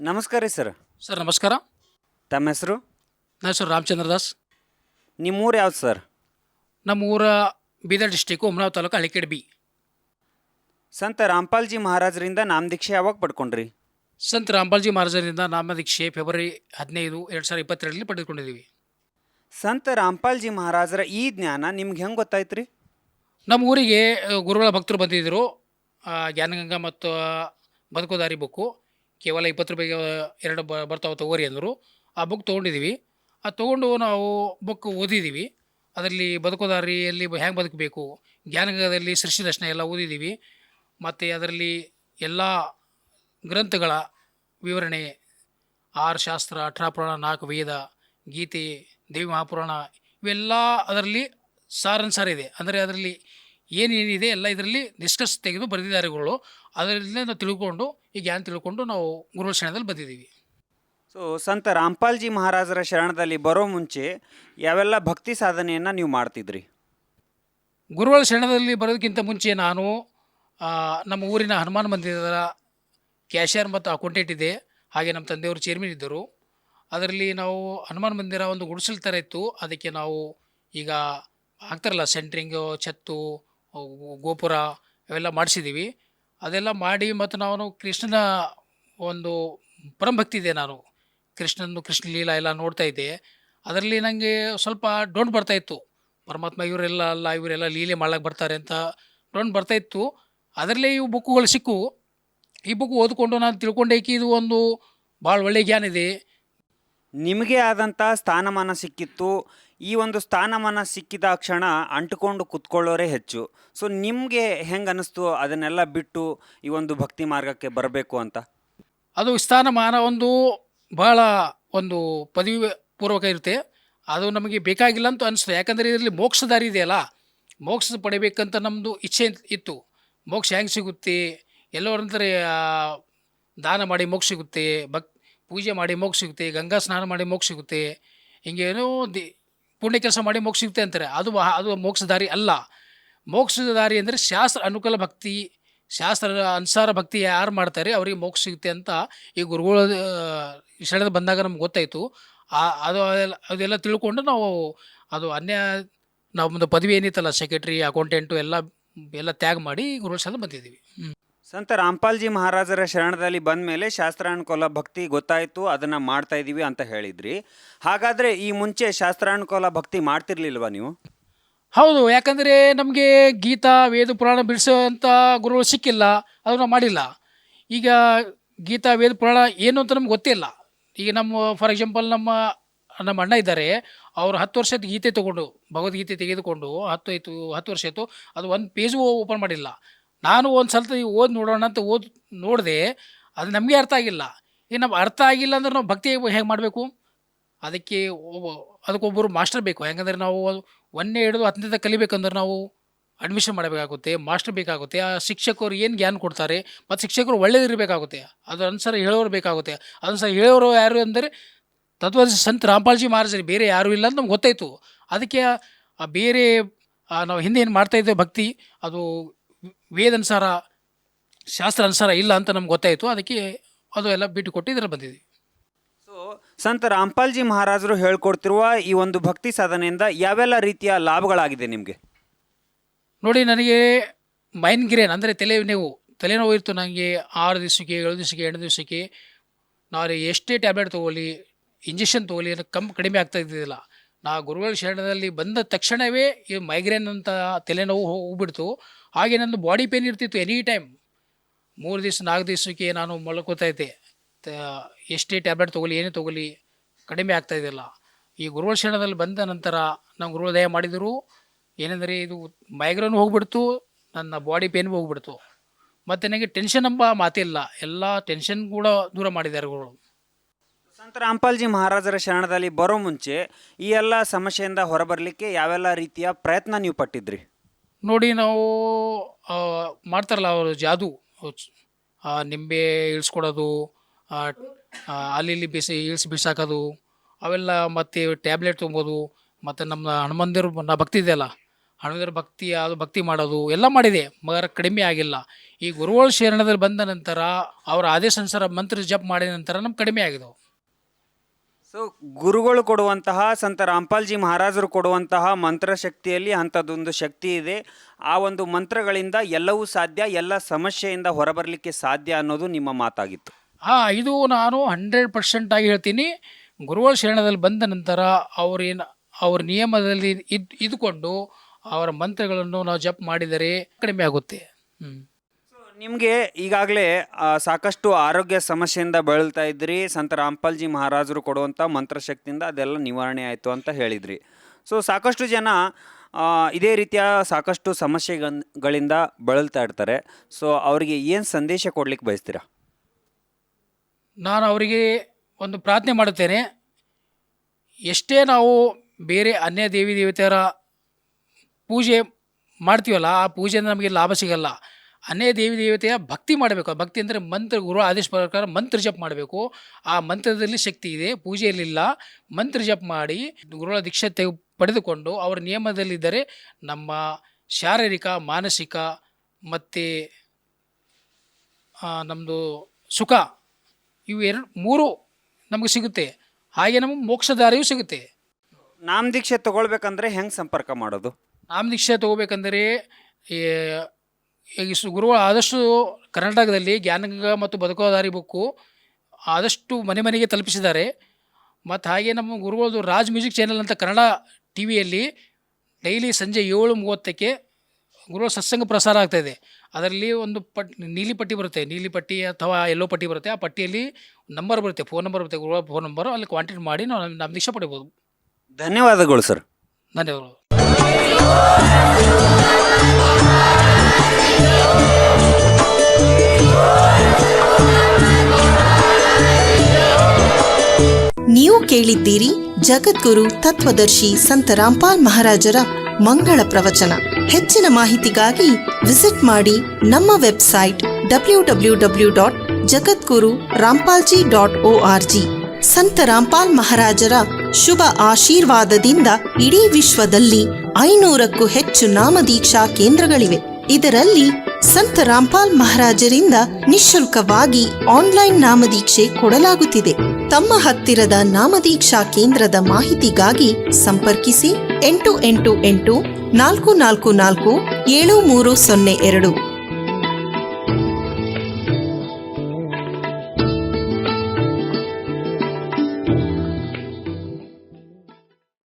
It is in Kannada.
ನಮಸ್ಕಾರ ರೀ ಸರ್. ಸರ್ ನಮಸ್ಕಾರ. ತಮ್ಮ ಹೆಸರು? ನನ್ನ ಹೆಸರು ರಾಮಚಂದ್ರ ದಾಸ್. ನಿಮ್ಮ ಊರು ಯಾವ್ದು ಸರ್? ನಮ್ಮ ಊರ ಬೀದರ್ ಡಿಸ್ಟಿಕ್ಕು ಉಮ್ರಾವ್ ತಾಲೂಕು ಹಳಿಕೆಡ್ ಬಿ. ಸಂತ ರಾಮ್ಪಾಲ್ಜಿ ಮಹಾರಾಜರಿಂದ ನಾಮದೀಕ್ಷೆ ಯಾವಾಗ ಪಡ್ಕೊಂಡ್ರಿ? ಸಂತ ರಾಮ್ಪಾಲ್ಜಿ ಮಹಾರಾಜರಿಂದ ನಾಮದೀಕ್ಷೆ ಫೆಬ್ರವರಿ ಹದಿನೈದು ಎರಡು ಸಾವಿರದ ಇಪ್ಪತ್ತೆರಡರಲ್ಲಿ ಪಡೆದುಕೊಂಡಿದ್ದೀವಿ. ಸಂತ ರಾಮ್ಪಾಲ್ಜಿ ಮಹಾರಾಜರ ಈ ಜ್ಞಾನ ನಿಮ್ಗೆ ಹೆಂಗೆ ಗೊತ್ತಾಯ್ತು ರೀ ನಮ್ಮ ಊರಿಗೆ ಗುರುಗಳ ಭಕ್ತರು ಬಂದಿದ್ದರು. ಆ, ಜ್ಞಾನಗಂಗಾ ಮತ್ತು ಬದುಕೋದಾರಿ ಬುಕ್ಕು. ಕೇವಲ ಇಪ್ಪತ್ತು ರೂಪಾಯಿಗೆ ಎರಡು ಬ, ಬರ್ತಾವೆ ತಗೋರಿ ಅಂದರು. ಆ ಬುಕ್ ತೊಗೊಂಡಿದ್ದೀವಿ ಆ ತೊಗೊಂಡು ನಾವು ಬುಕ್ ಓದಿದ್ದೀವಿ ಅದರಲ್ಲಿ ಬದುಕೋದಾರಿಯಲ್ಲಿ ಹ್ಯಾಂಗೆ ಬದುಕಬೇಕು? ಜ್ಞಾನಗದಲ್ಲಿ ಸೃಷ್ಟಿ ದರ್ಶನ ಎಲ್ಲ ಓದಿದ್ದೀವಿ ಮತ್ತು ಅದರಲ್ಲಿ ಎಲ್ಲ ಗ್ರಂಥಗಳ ವಿವರಣೆ, ಆರು ಶಾಸ್ತ್ರ ಅಠರ ಪುರಾಣ ನಾಲ್ಕು ವೇದ, ಗೀತೆ, ದೇವಿ ಮಹಾಪುರಾಣ ಇವೆಲ್ಲ ಅದರಲ್ಲಿ ಸಾರನ್ಸಾರ ಇದೆ. ಅಂದರೆ ಅದರಲ್ಲಿ ಏನೇನಿದೆ ಎಲ್ಲ ಇದರಲ್ಲಿ ಡಿಸ್ಕಸ್ ತೆಗೆದು ಬರೆದಿದ್ದಾರೆ ಅದರಿಂದ ನಾವು ತಿಳ್ಕೊಂಡು ಈ ಜ್ಞಾನ ತಿಳ್ಕೊಂಡು ನಾವು ಗುರುಗಳ ಶರಣದಲ್ಲಿ ಬಂದಿದ್ದೀವಿ. ಸೊ ಸಂತ ರಾಮ್ಪಾಲ್ಜಿ ಮಹಾರಾಜರ ಶರಣದಲ್ಲಿ ಬರೋ ಮುಂಚೆ ಯಾವೆಲ್ಲ ಭಕ್ತಿ ಸಾಧನೆಯನ್ನು ನೀವು ಮಾಡ್ತಿದ್ರಿ? ಗುರುಗಳ ಶರಣದಲ್ಲಿ ಬರೋದಕ್ಕಿಂತ ಮುಂಚೆ ನಾನು ಆ, ನಮ್ಮ ಊರಿನ ಹನುಮಾನ್ ಮಂದಿರದ ಕ್ಯಾಶಿಯರ್ ಮತ್ತು ಅಕೌಂಟೆಂಟ್ ಇದೆ. ಹಾಗೆ ನಮ್ಮ ತಂದೆಯವರು ಚೇರ್ಮನ್ ಇದ್ದರು. ಅದರಲ್ಲಿ ನಾವು ಹನುಮಾನ್ ಮಂದಿರ ಒಂದು ಗುಡಿಸಲು ಥರ ಇತ್ತು. ಅದಕ್ಕೆ ನಾವು ಈಗ ಹಾಕ್ತಾರಲ್ಲ ಸೆಂಟ್ರಿಂಗು ಛತ್ತು ಗೋ- ಗೋಪುರ ಇವೆಲ್ಲ ಮಾಡಿಸಿದ್ದೀವಿ. ಅದೆಲ್ಲ ಮಾಡಿ ಮತ್ತು ನಾನು ಕೃಷ್ಣನ ಒಂದು ಪರಂಭಕ್ತಿ ಇದೆ ನಾನು. ಕೃಷ್ಣನ ಕೃಷ್ಣ ಲೀಲಾ ಎಲ್ಲ ನೋಡ್ತಾ ಇದ್ದೆ. ಅದರಲ್ಲಿ ನನಗೆ ಸ್ವಲ್ಪ ಡೌಟ್ ಬರ್ತಾ ಇತ್ತು. ಪರಮಾತ್ಮ ಇವರೆಲ್ಲ ಅಲ್ಲ, ಇವರೆಲ್ಲ ಲೀಲೆ ಮಾಡ್ಲಿಕ್ಕೆ ಬರ್ತಾರೆ ಅಂತ ಡೌಟ್ ಬರ್ತಾ ಇತ್ತು. ಅದರಲ್ಲೇ ಇವು ಬುಕ್ಕುಗಳು ಸಿಕ್ಕು. ಈ ಬುಕ್ ಓದಿಕೊಂಡು ನಾನು ತಿಳ್ಕೊಂಡೆ ಕಿ ಇದು ಒಂದು ಭಾಳ ಒಳ್ಳೆಯ ಜ್ಞಾನ ಇದೆ. ನಿಮಗೆ ಆದಂಥ ಸ್ಥಾನಮಾನ ಸಿಕ್ಕಿತ್ತು. ಈ ಒಂದು ಸ್ಥಾನಮಾನ ಸಿಕ್ಕಿದ ಕ್ಷಣ ಅಂಟುಕೊಂಡು ಕುತ್ಕೊಳ್ಳೋರೇ ಹೆಚ್ಚು. ಸೊ ನಿಮಗೆ ಹೆಂಗೆ ಅನ್ನಿಸ್ತು ಅದನ್ನೆಲ್ಲ ಬಿಟ್ಟು ಈ ಒಂದು ಭಕ್ತಿ ಮಾರ್ಗಕ್ಕೆ ಬರಬೇಕು ಅಂತ. ಅದು ಸ್ಥಾನಮಾನ ಒಂದು ಭಾಳ ಒಂದು ಪದವಿ ಪೂರ್ವಕ ಇರುತ್ತೆ. ಅದು ನಮಗೆ ಬೇಕಾಗಿಲ್ಲ ಅಂತ ಅನಿಸ್ತು ಯಾಕಂದರೆ ಇದರಲ್ಲಿ ಮೋಕ್ಷ ದಾರಿ ಇದೆಯಲ್ಲ ಮೋಕ್ಷ ಪಡಿಬೇಕಂತ ನಮ್ಮದು ಇಚ್ಛೆ ಇತ್ತು. ಮೋಕ್ಷ ಹೆಂಗೆ ಸಿಗುತ್ತೆ? ಎಲ್ಲೋರಂತಾರೆ ದಾನ ಮಾಡಿ ಮೋಕ್ಷ ಸಿಗುತ್ತೆ, ಭಕ್, ಪೂಜೆ ಮಾಡಿ ಮೋಕ್ಷ ಸಿಗುತ್ತೆ, ಗಂಗಾ ಸ್ನಾನ ಮಾಡಿ ಮೋಕ್ಷ ಸಿಗುತ್ತೆ. ಹಿಂಗೇನೋ ದಿ ಪುಣ್ಯ ಕೆಲಸ ಮಾಡಿ ಮೋಕ್ಷ ಸಿಗುತ್ತೆ ಅಂತಾರೆ. ಅದು ಅದು ಮೋಕ್ಷ ದಾರಿ ಅಲ್ಲ. ಮೋಕ್ಷದ ದಾರಿ ಅಂದರೆ ಶಾಸ್ತ್ರ ಅನುಕೂಲ ಭಕ್ತಿ ಶಾಸ್ತ್ರ ಅನುಸಾರ ಭಕ್ತಿ ಯಾರು ಮಾಡ್ತಾರೆ, ಅವರಿಗೆ ಮೋಕ್ಷ ಸಿಗುತ್ತೆ ಅಂತ ಈ ಗುರುಗಳ ಶರಣದ ಬಂದಾಗ ನಮ್ಗೆ ಗೊತ್ತಾಯಿತು. ಆ, ಅದು ಅದೆಲ್ಲ ಅದೆಲ್ಲ ತಿಳ್ಕೊಂಡು ನಾವು ಅದು ಅನ್ಯ ನಮ್ಮದು ಪದವಿ ಏನಿತ್ತಲ್ಲ ಸೆಕ್ರೆಟ್ರಿ ಅಕೌಂಟೆಂಟು ಎಲ್ಲ ಎಲ್ಲ ತ್ಯಾಗ ಮಾಡಿ ಗುರುಗಳ ಶರಣ ಬಂದಿದ್ದೀವಿ. ಹ್ಞೂ ಸಂತ ರಾಮ್ಪಾಲ್ಜಿ ಮಹಾರಾಜರ ಶರಣದಲ್ಲಿ ಬಂದ ಮೇಲೆ ಶಾಸ್ತ್ರಾನುಕೂಲ ಭಕ್ತಿ ಗೊತ್ತಾಯಿತು, ಅದನ್ನು ಮಾಡ್ತಾ ಇದ್ದೀವಿ ಅಂತ ಹೇಳಿದ್ರಿ. ಹಾಗಾದರೆ ಈ ಮುಂಚೆ ಶಾಸ್ತ್ರಾನುಕೂಲ ಭಕ್ತಿ ಮಾಡ್ತಿರ್ಲಿಲ್ವಾ ನೀವು? ಹೌದು, ಯಾಕಂದರೆ ನಮಗೆ ಗೀತಾ, ವೇದ, ಪುರಾಣ ಬಿಡಿಸೋಂಥ ಗುರುಗಳು ಸಿಕ್ಕಿಲ್ಲ ಅದನ್ನು ಮಾಡಿಲ್ಲ. ಈಗ ಗೀತಾ, ವೇದ, ಪುರಾಣ ಏನು ಅಂತ ನಮ್ಗೆ ಗೊತ್ತಿಲ್ಲ ಈಗ ನಮ್ಮ, ಫಾರ್ ಎಕ್ಸಾಂಪಲ್ ನಮ್ಮ ನಮ್ಮ ಅಣ್ಣ ಇದ್ದಾರೆ, ಅವರು ಹತ್ತು ವರ್ಷದ ಗೀತೆ ತೊಗೊಂಡು, ಭಗವದ್ಗೀತೆ ತೆಗೆದುಕೊಂಡು, ಹತ್ತು ಆಯಿತು, ಹತ್ತು ವರ್ಷ ಆಯಿತು, ಅದು ಒಂದು ಪೇಜು ಓಪನ್ ಮಾಡಿಲ್ಲ. ನಾನು ಒಂದು ಸಲ ಓದಿ ನೋಡೋಣ ಅಂತ ಓದಿ ನೋಡಿದೆ, ಅದು ನಮಗೆ ಅರ್ಥ ಆಗಿಲ್ಲ. ಈಗ ನಮ್ಗೆ ಅರ್ಥ ಆಗಿಲ್ಲ ಅಂದ್ರೆ ನಾವು ಭಕ್ತಿ ಹೇಗೆ ಮಾಡಬೇಕು? ಅದಕ್ಕೆ ಒಬ್ಬ ಅದಕ್ಕೊಬ್ಬರು ಮಾಸ್ಟರ್ ಬೇಕು. ಹೆಂಗಂದ್ರೆ ನಾವು ಒಂದನೇ ಹಿಡಿದು ಹತ್ತನೇದ ಕಲಿಬೇಕಂದ್ರೆ ನಾವು ಅಡ್ಮಿಷನ್ ಮಾಡಬೇಕಾಗುತ್ತೆ, ಮಾಸ್ಟರ್ ಬೇಕಾಗುತ್ತೆ. ಆ ಶಿಕ್ಷಕರು ಏನು ಜ್ಞಾನ ಕೊಡ್ತಾರೆ ಮತ್ತು ಶಿಕ್ಷಕರು ಒಳ್ಳೇದಿರಬೇಕಾಗುತ್ತೆ. ಅದರ ಅನುಸಾರ ಹೇಳೋರು ಬೇಕಾಗುತ್ತೆ. ಅದನುಸಾರ ಹೇಳೋರು ಯಾರು ಅಂದರೆ ತತ್ವ ಸಂತ ರಾಮಪಾಲ್ಜಿ ಮಹಾರಾಜರು. ಬೇರೆ ಯಾರೂ ಇಲ್ಲ ಅಂತ ನಮ್ಗೆ ಗೊತ್ತಾಯಿತು. ಅದಕ್ಕೆ ಬೇರೆ ನಾವು ಹಿಂದೆ ಏನು ಮಾಡ್ತಾಯಿದ್ದೇವೆ ಭಕ್ತಿ, ಅದು ವೇದ ಅನುಸಾರ ಶಾಸ್ತ್ರ ಅನುಸಾರ ಇಲ್ಲ ಅಂತ ನಮ್ಗೆ ಗೊತ್ತಾಯಿತು. ಅದಕ್ಕೆ ಅದು ಎಲ್ಲ ಬಿಟ್ಟು ಕೊಟ್ಟು ಇದರ ಬಂದಿದ್ವಿ. ಸೊ ಸಂತ ರಾಮ್ಪಾಲ್ಜಿ ಮಹಾರಾಜರು ಹೇಳ್ಕೊಡ್ತಿರುವ ಈ ಒಂದು ಭಕ್ತಿ ಸಾಧನೆಯಿಂದ ಯಾವೆಲ್ಲ ರೀತಿಯ ಲಾಭಗಳಾಗಿದೆ ನಿಮಗೆ? ನೋಡಿ ನನಗೆ ಮೈನ್ಗ್ರೇನ್ ಅಂದರೆ ತಲೆನೋವು ತಲೆನೋವು ಇತ್ತು ನನಗೆ ಆರು ದಿವಸಕ್ಕೆ ಏಳು ದಿವಸಕ್ಕೆ ಎಂಟು ದಿವಸಕ್ಕೆ. ನಾನು ಎಷ್ಟೇ ಟ್ಯಾಬ್ಲೆಟ್ ತೊಗೊಳ್ಳಿ ಇಂಜೆಕ್ಷನ್ ತೊಗೊಳ್ಳಿ ಅದು ಕಮ್ಮಿ ಕಡಿಮೆ ಆಗ್ತಾ ಇದ್ದಿದ್ದಿಲ್ಲ. ನಾ ಗುರುಗಳ ಶರಣದಲ್ಲಿ ಬಂದ ತಕ್ಷಣವೇ ಈ ಮೈಗ್ರೇನ್ ಅಂತ ತಲೆನೋವು ಹೋಗ್ಬಿಡ್ತು. ಹಾಗೆ ನನ್ನದು ಬಾಡಿ ಪೇನ್ ಇರ್ತಿತ್ತು ಎನಿ ಟೈಮ್ ಮೂರು ದಿವಸ, ನಾಲ್ಕು ದಿವಸಕ್ಕೆ ನಾನು ಮಲ್ಕೋತಾ ಇದ್ದೆ. ಎಷ್ಟೇ ಟ್ಯಾಬ್ಲೆಟ್ ತೊಗೊಳ್ಳಿ, ಏನೇ ತೊಗೊಳ್ಳಿ, ಕಡಿಮೆ ಆಗ್ತಾ ಇದ್ದಿಲ್ಲ. ಈ ಗುರುಗಳ ಶರಣದಲ್ಲಿ ಬಂದ ನಂತರ ನಾವು ದಯ ಮಾಡಿದರು. ಏನೆಂದರೆ ಇದು ಮೈಗ್ರೇನ್ ಹೋಗ್ಬಿಡ್ತು, ನನ್ನ ಬಾಡಿ ಪೇನ್ ಹೋಗ್ಬಿಡ್ತು. ಮತ್ತು ನನಗೆ ಟೆನ್ಷನ್ ಎಂಬ ಮಾತಿಲ್ಲ. ಎಲ್ಲ ಟೆನ್ಷನ್ ಕೂಡ ದೂರ ಮಾಡಿದ್ದಾರೆ ಗುರುಗಳು. ಸಂತ ರಾಮ್ಪಾಲ್ಜಿ ಮಹಾರಾಜರ ಶರಣದಲ್ಲಿ ಬರೋ ಮುಂಚೆ ಈ ಎಲ್ಲ ಸಮಸ್ಯೆಯಿಂದ ಹೊರಬರಲಿಕ್ಕೆ ಯಾವೆಲ್ಲ ರೀತಿಯ ಪ್ರಯತ್ನ ನೀವು ಪಟ್ಟಿದ್ರಿ? ನೋಡಿ ನಾವು ಮಾಡ್ತಾರಲ್ಲ ಅವರು ಜಾದು. ನಿಂಬೆ ಇಳಿಸ್ಕೊಡೋದು ಅಲ್ಲಿ ಇಲ್ಲಿ ಬಿಸಿ ಇಳಿಸಿ ಬಿಸಾಕೋದು, ಅವೆಲ್ಲ ಮತ್ತು ಟ್ಯಾಬ್ಲೆಟ್ ತುಂಬೋದು, ಮತ್ತು ನಮ್ಮ ಹನುಮಂದಿರು ನಾ ಭಕ್ತಿ ಇದೆಯಲ್ಲ ಹನುಮಂದಿರ ಭಕ್ತಿ, ಅದು ಭಕ್ತಿ ಮಾಡೋದು, ಎಲ್ಲ ಮಾಡಿದೆ. ಮಗರ ಕಡಿಮೆ ಆಗಿಲ್ಲ. ಈ ಗುರುಗಳ ಶರಣದಲ್ಲಿ ಬಂದ ನಂತರ, ಅವರ ಆದೇಶ ಅನುಸಾರ ಮಂತ್ರ ಜಪ್ ಮಾಡಿದ ನಂತರ ನಮ್ಗೆ ಕಡಿಮೆ ಆಗಿದೆ ಸೊ ಗುರುಗಳು ಕೊಡುವಂತಹ ಸಂತ ರಾಮ್ಪಾಲ್ಜಿ ಮಹಾರಾಜರು ಕೊಡುವಂತಹ ಮಂತ್ರಶಕ್ತಿಯಲ್ಲಿ ಅಂಥದ್ದೊಂದು ಶಕ್ತಿ ಇದೆ. ಆ ಒಂದು ಮಂತ್ರಗಳಿಂದ ಎಲ್ಲವೂ ಸಾಧ್ಯ, ಎಲ್ಲ ಸಮಸ್ಯೆಯಿಂದ ಹೊರಬರಲಿಕ್ಕೆ ಸಾಧ್ಯ ಅನ್ನೋದು ನಿಮ್ಮ ಮಾತಾಗಿತ್ತು. ಹಾಂ, ಇದು ನಾನು ಹಂಡ್ರೆಡ್ ಪರ್ಸೆಂಟ್ ಆಗಿ ಹೇಳ್ತೀನಿ. ಗುರುಗಳ ಶರಣದಲ್ಲಿ ಬಂದ ನಂತರ ಅವರೇನು ಅವ್ರ ನಿಯಮದಲ್ಲಿ ಇದ್, ಇದ್ಕೊಂಡು ಅವರ ಮಂತ್ರಗಳನ್ನು ನಾವು ಜಪ್ ಮಾಡಿದರೆ ಕಡಿಮೆ ಆಗುತ್ತೆ. ಹ್ಞೂ ನಿಮಗೆ ಈಗಾಗಲೇ ಸಾಕಷ್ಟು ಆರೋಗ್ಯ ಸಮಸ್ಯೆಯಿಂದ ಬಳಲ್ತಾ ಇದ್ರಿ ಸಂತ ರಾಮ್ಪಾಲ್ಜಿ ಮಹಾರಾಜರು ಕೊಡುವಂಥ ಮಂತ್ರಶಕ್ತಿಯಿಂದ ಅದೆಲ್ಲ ನಿವಾರಣೆ ಆಯಿತು ಅಂತ ಹೇಳಿದ್ರಿ. ಸೊ ಸಾಕಷ್ಟು ಜನ ಇದೇ ರೀತಿಯ ಸಾಕಷ್ಟು ಸಮಸ್ಯೆಗಳಿಂದ ಬಳಲ್ತಾ ಇರ್ತಾರೆ. ಸೊ ಅವರಿಗೆ ಏನು ಸಂದೇಶ ಕೊಡ್ಲಿಕ್ಕೆ ಬಯಸ್ತೀರಾ? ನಾನು ಅವರಿಗೆ ಒಂದು ಪ್ರಾರ್ಥನೆ ಮಾಡುತ್ತೇನೆ. ಎಷ್ಟೇ ನಾವು ಬೇರೆ ಅನ್ಯ ದೇವಿ ದೇವತೆಯರ ಪೂಜೆ ಮಾಡ್ತೀವಲ್ಲ, ಆ ಪೂಜೆಯಿಂದ ನಮಗೆ ಲಾಭ ಸಿಗಲ್ಲ. ಅನ್ಯ ದೇವಿ ದೇವತೆಯ ಭಕ್ತಿ ಮಾಡಬೇಕು. ಆ ಭಕ್ತಿ ಅಂದರೆ ಮಂತ್ರ ಗುರು ಆದೇಶ ಪ್ರಕಾರ ಮಂತ್ರ ಜಪ ಮಾಡಬೇಕು. ಆ ಮಂತ್ರದಲ್ಲಿ ಶಕ್ತಿ ಇದೆ ಪೂಜೆಯಲ್ಲಿಲ್ಲ. ಮಂತ್ರ ಜಪ ಮಾಡಿ ಗುರುಗಳ ದೀಕ್ಷೆ ತೆಗೆ ಪಡೆದುಕೊಂಡು ಅವರ ನಿಯಮದಲ್ಲಿದ್ದರೆ ನಮ್ಮ ಶಾರೀರಿಕ ಮಾನಸಿಕ ಮತ್ತು ನಮ್ಮದು ಸುಖ ಇವು ಎರಡು ಮೂರು ನಮಗೆ ಸಿಗುತ್ತೆ. ಹಾಗೆ ನಮಗೆ ಮೋಕ್ಷದಾರಿಯೂ ಸಿಗುತ್ತೆ. ನಾಮ ದೀಕ್ಷೆ ತಗೊಳ್ಬೇಕಂದ್ರೆ ಹೆಂಗೆ ಸಂಪರ್ಕ ಮಾಡೋದು? ನಾಮ ದೀಕ್ಷೆ ತೊಗೋಬೇಕಂದರೆ ಈ ಈ ಸು- ಗುರುಗಳು ಆದಷ್ಟು ಕರ್ನಾಟಕದಲ್ಲಿ ಜ್ಞಾನಗಂಗಾ ಮತ್ತು ಬದುಕೋದಾರಿ ಬುಕ್ಕು ಆದಷ್ಟು ಮನೆ ಮನೆಗೆ ತಲುಪಿಸಿದ್ದಾರೆ. ಮತ್ತು ಹಾಗೆ ನಮ್ಮ ಗುರುಗಳದು ರಾಜ್ ಮ್ಯೂಸಿಕ್ ಚಾನೆಲ್ ಅಂತ ಕನ್ನಡ ಟಿ ವಿಯಲ್ಲಿ ಡೈಲಿ ಸಂಜೆ ಏಳು ಮೂವತ್ತಕ್ಕೆ ಗುರುಗಳ ಸತ್ಸಂಗ ಪ್ರಸಾರ ಆಗ್ತಾಯಿದೆ ಅದರಲ್ಲಿ ಒಂದು ಪಟ್ ನೀಲಿ ಪಟ್ಟಿ ಬರುತ್ತೆ. ನೀಲಿ ಪಟ್ಟಿ ಅಥವಾ ಎಲ್ಲೋ ಪಟ್ಟಿ ಬರುತ್ತೆ. ಆ ಪಟ್ಟಿಯಲ್ಲಿ ನಂಬರ್ ಬರುತ್ತೆ. ಫೋನ್ ನಂಬರ್ ಬರುತ್ತೆ. ಗುರುಗಳ ಫೋನ್ ನಂಬರು ಅಲ್ಲಿ ಕಾಂಟ್ಯಾಕ್ಟ್ ಮಾಡಿ ನಾವು ನಮ್ಮ ದೀಕ್ಷೆ ಪಡಿಬೋದು. ಧನ್ಯವಾದಗಳು ಸರ್. ಧನ್ಯವಾದಗಳು. ನೀವು ಕೇಳಿದ್ದೀರಿ ಜಗದ್ಗುರು ತತ್ವದರ್ಶಿ ಸಂತ ರಾಮ್ಪಾಲ್ ಮಹಾರಾಜರ ಮಂಗಳ ಪ್ರವಚನ. ಹೆಚ್ಚಿನ ಮಾಹಿತಿಗಾಗಿ ವಿಸಿಟ್ ಮಾಡಿ ನಮ್ಮ website W W W dot Jagadguru Rampalji dot O R G. Sant Rampal ಮಹಾರಾಜರ ಶುಭ ಆಶೀರ್ವಾದದಿಂದ ಇಡೀ ವಿಶ್ವದಲ್ಲಿ ಐನೂರಕ್ಕೂ ಹೆಚ್ಚು ನಾಮದೀಕ್ಷಾ ಕೇಂದ್ರಗಳಿವೆ. ಇದರಲ್ಲಿ ಸಂತ ರಾಮ್ಪಾಲ್ ಮಹಾರಾಜರಿಂದ ನಿಶುಲ್ಕವಾಗಿ ಆನ್ಲೈನ್ ನಾಮದೀಕ್ಷೆ ಕೊಡಲಾಗುತ್ತಿದೆ. ತಮ್ಮ ಹತ್ತಿರದ ನಾಮದೀಕ್ಷಾ ಕೇಂದ್ರದ ಮಾಹಿತಿಗಾಗಿ ಸಂಪರ್ಕಿಸಿ ಎಂಟು ಎಂಟು ಎಂಟು ನಾಲ್ಕು ನಾಲ್ಕು ನಾಲ್ಕು ಏಳು ಮೂರು ಸೊನ್ನೆ ಎರಡು.